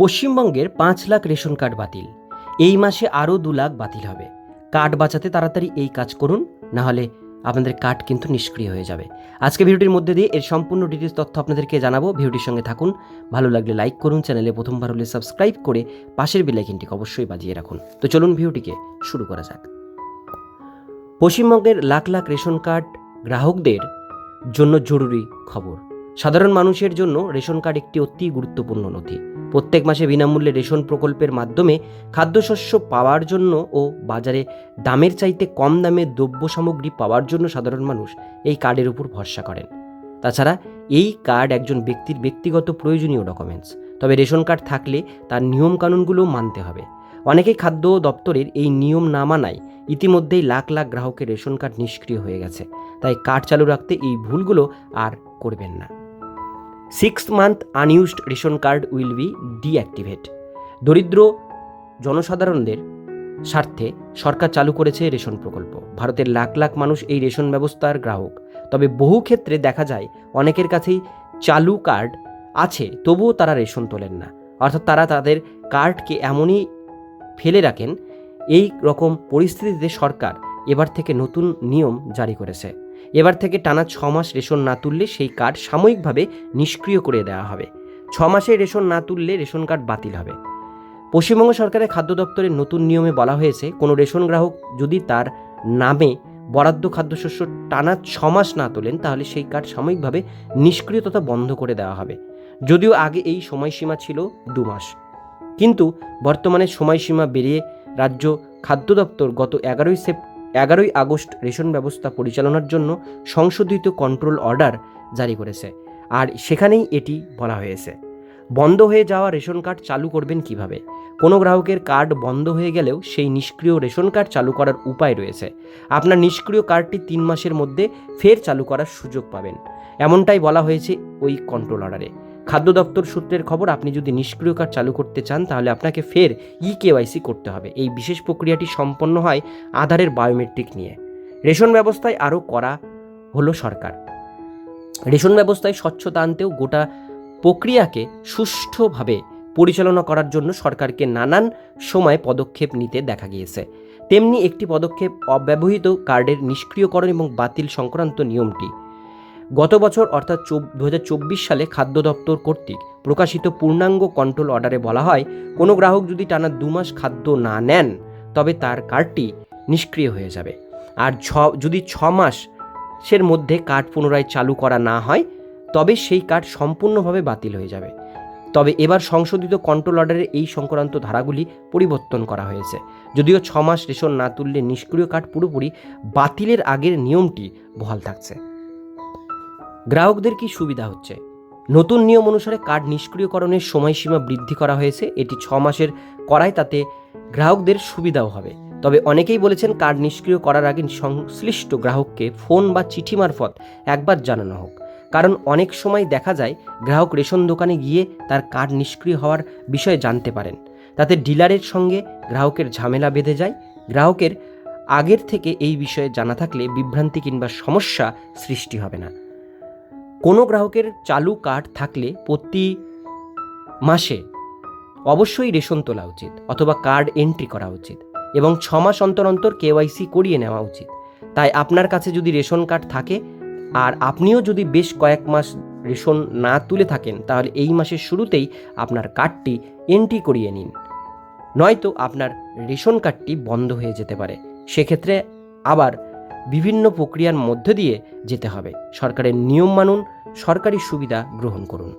পশ্চিমবঙ্গের পাঁচ lakh ration card বাতিল। এই মাসে আরও দু লাখ বাতিল হবে। কার্ড বাঁচাতে তাড়াতাড়ি এই কাজ করুন, না হলে আপনাদের কার্ড কিন্তু নিষ্ক্রিয় হয়ে যাবে। আজকে ভিডিওটির মধ্যে দিয়ে এর সম্পূর্ণ ডিটেলস তথ্য আপনাদেরকে জানাব। ভিডিওটির সঙ্গে থাকুন, ভালো লাগলে লাইক করুন, চ্যানেলে প্রথমবার হলে সাবস্ক্রাইব করে পাশের বেলাইকিনটিকে অবশ্যই বাজিয়ে রাখুন। তো চলুন ভিডিওটিকে শুরু করা যাক। পশ্চিমবঙ্গের লাখ লাখ রেশন কার্ড গ্রাহকদের জন্য জরুরি খবর। সাধারণ মানুষের জন্য রেশন কার্ড একটি অতি গুরুত্বপূর্ণ নথি। প্রত্যেক মাসে বিনামূল্যে রেশন প্রকল্পের মাধ্যমে খাদ্যশস্য পাওয়ার জন্য ও বাজারে দামের চাইতে কম দামে দ্রব্য সামগ্রী পাওয়ার জন্য সাধারণ মানুষ এই কার্ডের উপর ভরসা করেন। তাছাড়া এই কার্ড একজন ব্যক্তির ব্যক্তিগত প্রয়োজনীয় ডকুমেন্টস তবে রেশন কার্ড থাকলে তার নিয়মকানুনগুলো মানতে হবে। অনেকেই খাদ্য দপ্তরের এই নিয়ম না মানায় ইতিমধ্যেই লাখ লাখ গ্রাহকের রেশন কার্ড নিষ্ক্রিয় হয়ে গেছে। তাই কার্ড চালু রাখতে এই ভুলগুলো আর করবেন না। Six month unused ration card will be deactivate দরিদ্র জনসাধারণদের স্বার্থে সরকার চালু করেছে রেশন প্রকল্প। ভারতের লাখ লাখ মানুষ এই রেশন ব্যবস্থার গ্রাহক। তবে বহু ক্ষেত্রে দেখা যায়, অনেকের কাছেই চালু কার্ড আছে, তবুও তারা রেশন তোলেন না। অর্থাৎ তারা তাদের কার্ডকে এমনই ফেলে রাখেন, এই রকম পরিস্থিতিতে সরকার এবার থেকে নতুন নিয়ম জারি করেছে। এবার থেকে টানা ছ মাস রেশন না তুললে সেই কার্ড সাময়িকভাবে নিষ্ক্রিয় করে দেওয়া হবে। ছ মাসে রেশন না তুললে রেশন কার্ড বাতিল হবে। পশ্চিমবঙ্গ সরকারের খাদ্য দপ্তরের নতুন নিয়মে বলা হয়েছে, কোনো রেশন গ্রাহক যদি তার নামে বরাদ্দ খাদ্যশস্য টানা ছ মাস না তোলেন, তাহলে সেই কার্ড সাময়িকভাবে নিষ্ক্রিয় তথা বন্ধ করে দেওয়া হবে। যদিও আগে এই সময়সীমা ছিল দু মাস। কিন্তু বর্তমানে সময়সীমা বেরিয়ে রাজ্য খাদ্য দপ্তর গত এগারোই সেপ এগারোই আগস্ট রেশন ব্যবস্থা পরিচালনার জন্য সংশোধিত কন্ট্রোল অর্ডার জারি করেছে। আর সেখানেই এটি বলা হয়েছে। বন্ধ হয়ে যাওয়া রেশন কার্ড চালু করবেন কীভাবে? কোনো গ্রাহকের কার্ড বন্ধ হয়ে গেলেও সেই নিষ্ক্রিয় রেশন কার্ড চালু করার উপায় রয়েছে। আপনার নিষ্ক্রিয় কার্ডটি তিন মাসের মধ্যে ফের চালু করার সুযোগ পাবেন। এমনটাই বলা হয়েছে ওই কন্ট্রোল অর্ডারে খাদ্য দপ্তর সূত্রের খবর, আপনি যদি নিষ্ক্রিয় কার্ড চালু করতে চান, তাহলে আপনাকে ফের ই কেওয়াইসি করতে হবে। এই বিশেষ প্রক্রিয়াটি সম্পন্ন হয় আধারের বায়োমেট্রিক নিয়ে। রেশন ব্যবস্থায় আরও করা হলো সরকার। রেশন ব্যবস্থায় স্বচ্ছতা আনতেও গোটা প্রক্রিয়াকে সুষ্ঠুভাবে পরিচালনা করার জন্য সরকারকে নানান সময় পদক্ষেপ নিতে দেখা গিয়েছে। তেমনি একটি পদক্ষেপ অব্যবহৃত কার্ডের নিষ্ক্রিয়করণ এবং বাতিল সংক্রান্ত নিয়মটি গত বছর অর্থাৎ দু হাজার চব্বিশ সালে খাদ্য দপ্তর কর্তৃক প্রকাশিত পূর্ণাঙ্গ কন্ট্রোল অর্ডারে বলা হয়, কোনো গ্রাহক যদি টানা দু মাস খাদ্য না নেন, তবে তার কার্ডটি নিষ্ক্রিয় হয়ে যাবে। আর ছ যদি ছ মাসের মধ্যে কার্ড পুনরায় চালু করা না হয়, তবে সেই কার্ড সম্পূর্ণভাবে বাতিল হয়ে যাবে। তবে এবার সংশোধিত কন্ট্রোল অর্ডারে এই সংক্রান্ত ধারাগুলি পরিবর্তন করা হয়েছে। যদিও ছ মাস রেশন না তুললে নিষ্ক্রিয় কার্ড পুরোপুরি বাতিলের আগের নিয়মটি বহাল থাকছে। গ্রাহকদের কি সুবিধা হচ্ছে? নতুন নিয়ম অনুসারে কার্ড নিষ্ক্রিয়করণের সময়সীমা বৃদ্ধি করা হয়েছে, এটি ছ মাসের করায় তাতে গ্রাহকদের সুবিধাও হবে। তবে অনেকেই বলেছেন কার্ড নিষ্ক্রিয় করার আগে সংশ্লিষ্ট গ্রাহককে ফোন বা চিঠি মারফত একবার জানানো হোক। কারণ অনেক সময় দেখা যায়, গ্রাহক রেশন দোকানে গিয়ে তার কার্ড নিষ্ক্রিয় হওয়ার বিষয়ে জানতে পারেন। তাতে ডিলারের সঙ্গে গ্রাহকের ঝামেলা বেঁধে যায়। গ্রাহকের আগের থেকে এই বিষয়ে জানা থাকলে বিভ্রান্তি কিংবা সমস্যা সৃষ্টি হবে না। কোনো গ্রাহকের চালু কার্ড থাকলে প্রতি মাসে অবশ্যই রেশন তোলা উচিত অথবা কার্ড এন্ট্রি করা উচিত এবং ছ মাস অন্তর অন্তর কেওয়াইসি করিয়ে নেওয়া উচিত। তাই আপনার কাছে যদি রেশন কার্ড থাকে আর আপনিও যদি বেশ কয়েক মাস রেশন না তুলে থাকেন, তাহলে এই মাসের শুরুতেই আপনার কার্ডটি এন্ট্রি করিয়ে নিন। নয়তো আপনার রেশন কার্ডটি বন্ধ হয়ে যেতে পারে। সেক্ষেত্রে আবার বিভিন্ন প্রক্রিয়ার মধ্য দিয়ে যেতে হবে। সরকারের নিয়ম মানুন সরকারি সুবিধা গ্রহণ করুন।